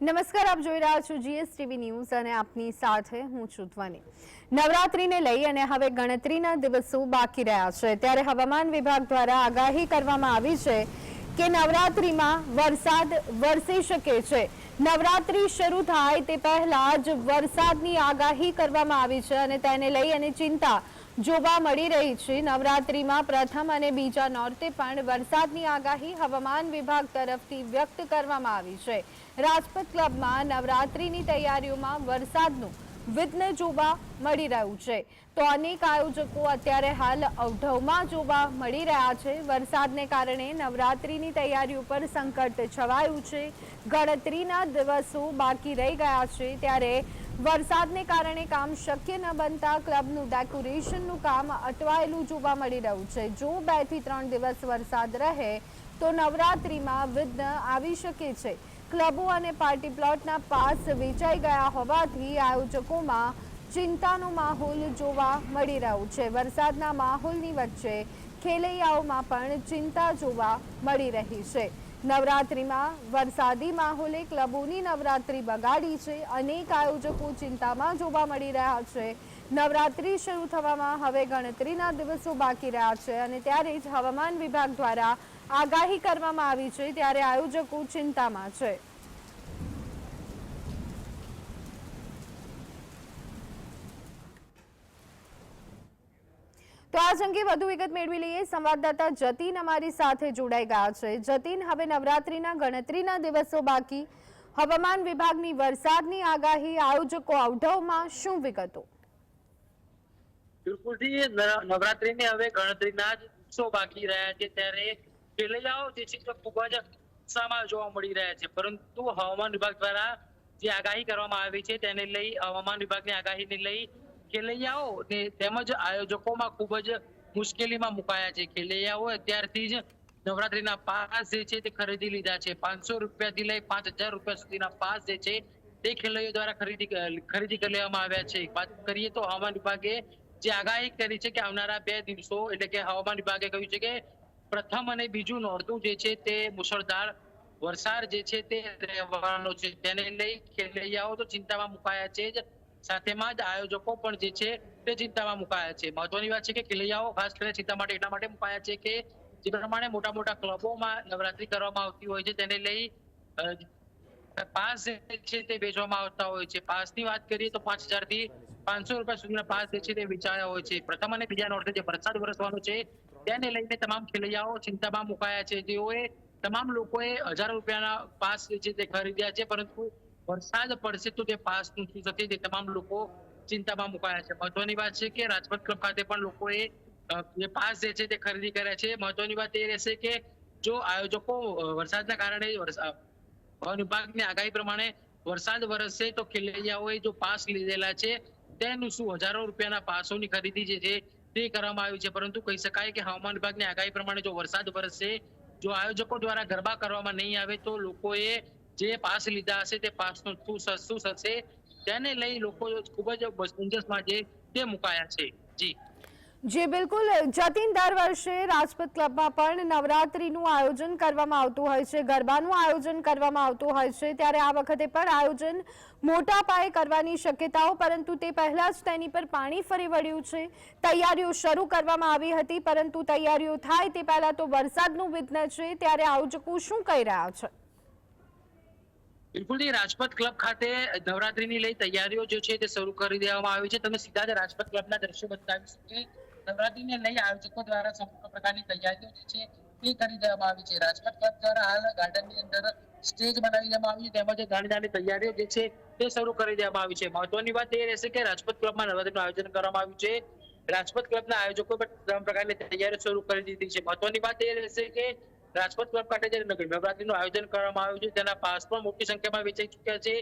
નમસ્કાર, આપ જોઈ રહ્યા છો જીએસટીવી ન્યૂઝ અને આપની સાથે હું છું ધ્વની. નવરાત્રીને લઈ અને હવે ગણતરીના દિવસો બાકી રહ્યા છે. ત્યારે હવામાન વિભાગ દ્વારા આગાહી કરવામાં આવી છે કે નવરાત્રીમાં વરસાદ વરસી શકે છે. નવરાત્રી શરૂ થાય તે પહેલા જ વરસાદની આગાહી કરવામાં આવી છે અને તેને લઈ અને ચિંતા જોવા મળી રહી છે. નવરાત્રીમાં પ્રથમ અને બીજા નોરતે પણ વરસાદની આગાહી હવામાન વિભાગ તરફથી વ્યક્ત કરવામાં આવી છે. રાજપથ ક્લબમાં નવરાત્રીની તૈયારીઓમાં વરસાદનું વિઘ્ન જોવા મળી રહ્યું છે. તો અનેક આયોજકો અત્યારે હાલ અવઢવમાં જોવા મળી રહ્યા છે. વરસાદને કારણે નવરાત્રીની તૈયારીઓ પર સંકટ છવાયું છે. ગણતરીના દિવસો બાકી રહી ગયા છે. ત્યારે વરસાદને કારણે કામ શક્ય ન બનતા ક્લબનું ડેકોરેશનનું કામ અટવાયેલું જોવા મળી રહ્યું છે. જો બેથી ત્રણ દિવસ વરસાદ રહે તો નવરાત્રિમાં વિઘ્ન આવી શકે છે. ક્લબો અને પાર્ટી પ્લોટના પાસ વેચાઈ ગયા હોવાથી આયોજકોમાં ચિંતાનો માહોલ જોવા મળી રહ્યો છે. વરસાદના માહોલની વચ્ચે ખેલૈયાઓમાં પણ ચિંતા જોવા મળી રહી છે. નવરાત્રીમાં વરસાદી માહોલે ક્લબોની નવરાત્રિ બગાડી છે. અનેક આયોજકો ચિંતામાં જોવા મળી રહ્યા છે. નવરાત્રિ શરૂ થવામાં હવે ગણતરીના દિવસો બાકી રહ્યા છે અને ત્યારે જ હવામાન વિભાગ દ્વારા આગાહી કરવામાં આવી છે. ત્યારે આયોજકો ચિંતામાં છે. તો આ અંગે વધુ વિગત મેળવી લઈએ. સંવાદદાતા જતીન અમારી સાથે જોડાઈ ગયા છે. જતીન, હવે નવરાત્રીના ગણતરીના દિવસો બાકી. હવામાન વિભાગની વરસાદની આગાહી, આયોજકો આવઢવમાં શું વિગતો? બિલકુલથી નવરાત્રીની હવે ગણતરીના જ દિવસો બાકી રહ્યા છે. ત્યારે ખેલૈયાઓ જે છે ખૂબ જ ઉત્સાહમાં જોવા મળી રહ્યા છે. પરંતુ હવામાન વિભાગ દ્વારા જે આગાહી કરવામાં આવી છે, તેને લઈ હવામાન વિભાગની આગાહીને લઈ ખેલૈયાઓ ને તેમજ આયોજકોમાં ખૂબ જ મુશ્કેલીમાં મુકાયા છે. ખેલૈયાઓ અત્યારથી જ નવરાત્રીના પાસ જે છે તે ખરીદી લીધા છે. પાંચસો રૂપિયાથી લઈ પાંચ હજાર રૂપિયા સુધીના પાસ જે છે તે ખેલૈયો દ્વારા ખરીદી ખરીદી કરી લેવામાં આવ્યા છે. વાત કરીએ તો હવામાન વિભાગે જે આગાહી કરી છે કે આવનારા બે દિવસો એટલે કે હવામાન વિભાગે કહ્યું છે કે પ્રથમ અને બીજું નોરતું જે છે તે મુશળધાર વરસાદ જે છે તે રહેવાનો છે. તેને લઈ ખેલૈયાઓ તો ચિંતામાં મુકાયા છે જ. સાથેમાં જ આયોજકો પણ જે છે તે ચિંતામાં મુકાયા છે. મહત્વની વાત છે કે ખેલૈયાઓ ખાસ કરીને ચિંતા માટે એટલા માટે મુકાયા છે કે જે પ્રમાણે મોટા મોટા ક્લબોમાં નવરાત્રી કરવામાં આવતી હોય છે તેને લઈ પાસ છે તે વેચવામાં આવતા હોય છે. પાસની વાત કરીએ તો પાંચ હજારથી પાંચસો રૂપિયા સુધીના પાસ જે છે તે વેચાયા હોય છે. પ્રથમ અને બીજા નોર્તે જે વરસાદ વરસવાનો છે તેને લઈને તમામ ખેલૈયાઓ ચિંતામાં મુકાયા છે. તેઓએ તમામ લોકોએ હજારો રૂપિયાના પાસ જે છે તે ખરીદ્યા છે, પરંતુ વરસાદ પડશે તો તે પાસ નથી થશે તે તમામ લોકો ચિંતામાં મુકાયા છે. મહત્વની વાત છે કે રાજપથ ક્લબ ખાતે પણ લોકોએ જે પાસ જે છે તે ખરીદી કર્યા છે. મહત્વની વાત એ રહેશે કે જો આયોજકો વરસાદના કારણે હવામાન વિભાગની આગાહી પ્રમાણે વરસાદ વરસશે તો ખેલૈયાઓએ જો પાસ લીધેલા છે, તેનું શું? હજારો રૂપિયાના પાસોની ખરીદી જે છે તે કરવામાં આવી છે. પરંતુ કહી શકાય કે હવામાન વિભાગની આગાહી પ્રમાણે જો વરસાદ વરસશે, જો આયોજકો દ્વારા ગરબા કરવામાં નહીં આવે તો લોકોએ જે પાસ લીધા હશે, તે પાસનું શું શું થશે, તેને લઈ લોકો ખૂબ જ ગુંજસમાં છે તે મુકાયા છે. જી. જી, બિલકુલ. જતીન દર વર્ષે રાજપથ ક્લબમાં પણ નવરાત્રિનું આયોજન કરવામાં આવતું હોય છે. ગરબાનું આયોજન કરવામાં આવતું હોય છે. ત્યારે આ વખતે પણ આયોજન મોટા પાયે કરવાની શક્યતાઓ, પરંતુ તે પહેલા જ તેની પર પાણી ફરી વળ્યું છે. તૈયારીઓ શરૂ કરવામાં આવી હતી, પરંતુ તૈયારીઓ થાય તે પહેલા તો વરસાદનું વિઘ્ન છે. ત્યારે આયોજકો શું કહી રહ્યા છે? બિલકુલ રાજપથ ક્લબ ખાતે નવરાત્રીની લઈ તૈયારીઓ જે છે તે શરૂ કરી દેવામાં આવી છે. તમે સીધા જ રાજપથ ક્લબના દ્રશ્યો બતાવીશું કે નવરાત્રીને લઈ આયોજકો દ્વારા સંપૂર્ણ પ્રકારની તૈયારીઓ જે છે તે કરી દેવામાં આવી છે. રાજપથ ક્લબ દ્વારા હાલ ગાર્ડનની અંદર સ્ટેજ બનાવી દેવામાં આવી છે, તેમજ નાની નાની તૈયારીઓ જે છે તે શરૂ કરી દેવામાં આવી છે. મહત્વની વાત એ રહેશે કે રાજપથ ક્લબમાં નવરાત્રીનું આયોજન કરવામાં આવ્યું છે. રાજપથ ક્લબના આયોજકો પણ તમામ પ્રકારની તૈયારીઓ શરૂ કરી દીધી છે. મહત્વની વાત એ રહેશે કે રાજપથ ક્લબ ખાતે જે નવરાત્રીનું આયોજન કરવામાં આવ્યું છે. તેના પાસ પણ મોટી સંખ્યામાં વેચાઈ ચૂક્યા છે.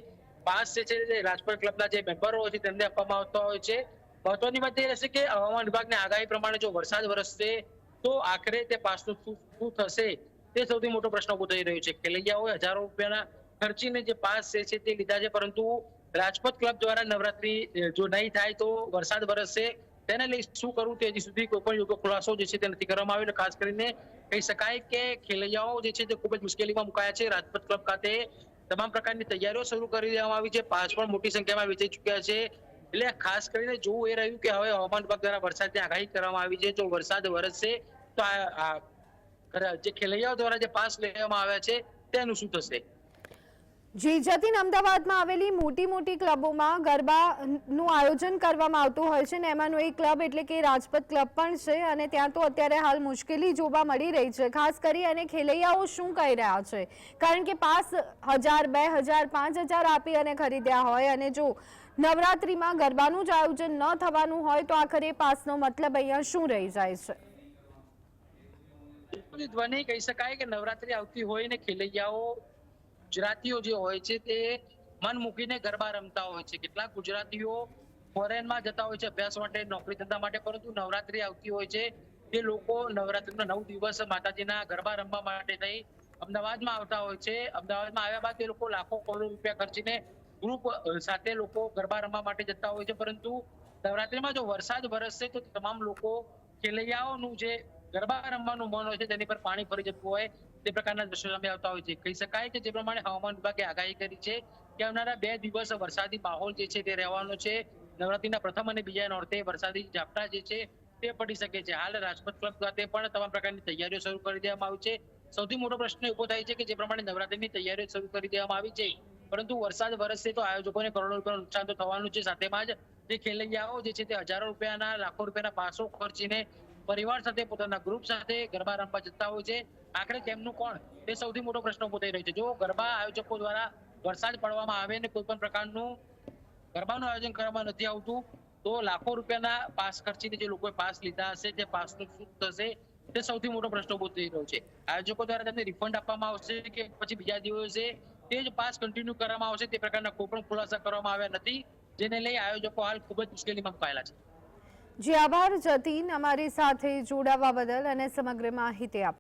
પાસ જે છે રાજપથ ક્લબના જે મેમ્બરો છે તેમને આપવામાં આવતા હોય છે. મહત્વની વાત એ રહેશે કે હવામાન વિભાગની આગાહી પ્રમાણે જો વરસાદ વરસશે, તો આખરે તે પાસનું શું થશે તે સૌથી મોટો પ્રશ્ન ઊભો થઈ રહ્યો છે. ખેલૈયાઓએ હજારો રૂપિયાના ખર્ચીને જે પાસ છે તે લીધા છે, પરંતુ રાજપથ ક્લબ દ્વારા નવરાત્રી જો નહીં થાય તો વરસાદ વરસશે. તેને લઈ શું કરવું તે હજી સુધી કોઈ પણ યોગ્ય ખુલાસો જે છે તે નથી કરવામાં આવ્યો. ખાસ કરીને કહી શકાય કે ખેલૈયાઓ જે છે તે ખૂબ જ મુશ્કેલીમાં મુકાયા છે. રાજપથ ક્લબ ખાતે તમામ પ્રકારની તૈયારીઓ શરૂ કરી દેવામાં આવી છે. પાસ પણ મોટી સંખ્યામાં વેચાઈ ચૂક્યા છે. એટલે ખાસ કરીને જોવું એ રહ્યું કે હવે હવામાન વિભાગ દ્વારા વરસાદની આગાહી કરવામાં આવી છે. જો વરસાદ વરસશે તો આ જે ખેલૈયાઓ દ્વારા જે પાસ લેવામાં આવ્યા છે તેનું શું થશે? જી અમદાવાદમાં આવેલી મોટી મોટી ક્લબોમાં ગરબાનું આયોજન કરવામાં આવતું હોય છે ને એમાંનું એક ક્લબ એટલે કે રાજપથ ક્લબ પણ છે અને ત્યાં તો અત્યારે હાલ મુશ્કેલી જોવા મળી રહી છે. ખાસ કરી અને ખેલૈયાઓ શું કહી રહ્યા છે? કારણ કે પાસ હજાર, બે હજાર, પાંચ હજાર આપી અને ખરીદ્યા હોય અને જો નવરાત્રિમાં ગરબાનું જ આયોજન ન થવાનું હોય તો આખરે પાસનો મતલબ અહીંયા શું રહી જાય છે? ધ્વનિ કહી શકાય કે નવરાત્રી આવતી હોય ને ખેલૈયાઓ ગુજરાતીઓ જે હોય છે તે મન મૂકીને ગરબા રમતા હોય છે. કેટલાક ગુજરાતીઓ ફોરેનમાં જતા હોય છે અભ્યાસ માટે, નોકરી ધંધા માટે, પરંતુ નવરાત્રી આવતી હોય છે તે લોકો નવરાત્રીના નવ દિવસ માતાજીના ગરબા રમવા માટે થઈ અમદાવાદમાં આવતા હોય છે. અમદાવાદમાં આવ્યા બાદ તે લોકો લાખો કરોડો રૂપિયા ખર્ચીને ગ્રુપ સાથે લોકો ગરબા રમવા માટે જતા હોય છે. પરંતુ નવરાત્રીમાં જો વરસાદ વરસશે તો તમામ લોકો ખેલૈયાઓનું જે ગરબા રમવાનું મન હોય છે તેની પર પાણી ફરી જતું હોય. તે પ્રકારના દ્રશ્યો સામે આવતા હોય છે. કહી શકાય કે જે પ્રમાણે હવામાન વિભાગે આગાહી કરી છે કે આવનારા બે દિવસ વરસાદી માહોલ જે છે તે રહેવાનો છે. નવરાત્રીના પ્રથમ અને બીજા નોરતે વરસાદી ઝાપટા જે છે તે પડી શકે છે. હાલ રાજકોટ ક્લબ ખાતે પણ તમામ પ્રકારની તૈયારીઓ શરૂ કરી દેવામાં આવી છે. સૌથી મોટો પ્રશ્ન ઊભો થાય છે કે જે પ્રમાણે નવરાત્રીની તૈયારીઓ શરૂ કરી દેવામાં આવી છે. પરંતુ વરસાદ વરસશે તો આયોજકોને કરોડો રૂપિયાનું નુકસાન તો થવાનું છે. સાથેમાં જ જે ખેલૈયાઓ જે છે તે હજારો રૂપિયાના, લાખો રૂપિયાના પાસો ખર્ચીને પરિવાર સાથે, પોતાના ગ્રુપ સાથે ગરબા રમવા જતા હોય છે. આખરે તેમનું કોણ? તે સૌથી મોટો પ્રશ્ન ઊભો થઈ રહ્યો છે. જો ગરબા આયોજકો દ્વારા વરસાદ પડવામાં આવે ને કોઈ પણ પ્રકારનું ગરબાનું આયોજન કરવામાં નથી આવતું, તો લાખો રૂપિયાના પાસ ખર્ચીને જે લોકોએ પાસ લીધા હશે તે પાસનું શું થશે, તે સૌથી મોટો પ્રશ્ન ઊભો થઈ રહ્યો છે. આયોજકો દ્વારા તેમને રિફંડ આપવામાં આવશે કે પછી બીજા દિવસે તે જ પાસ કન્ટિન્યુ કરવામાં આવશે, તે પ્રકારના કોઈ પણ ખુલાસા કરવામાં આવ્યા નથી, જેને લઈ આયોજકો હાલ ખૂબ જ મુશ્કેલીમાં મુકાયેલા છે. જી આભાર જતીન અમારી સાથે જોડાવા બદલ અને સમગ્ર માહિતી આપ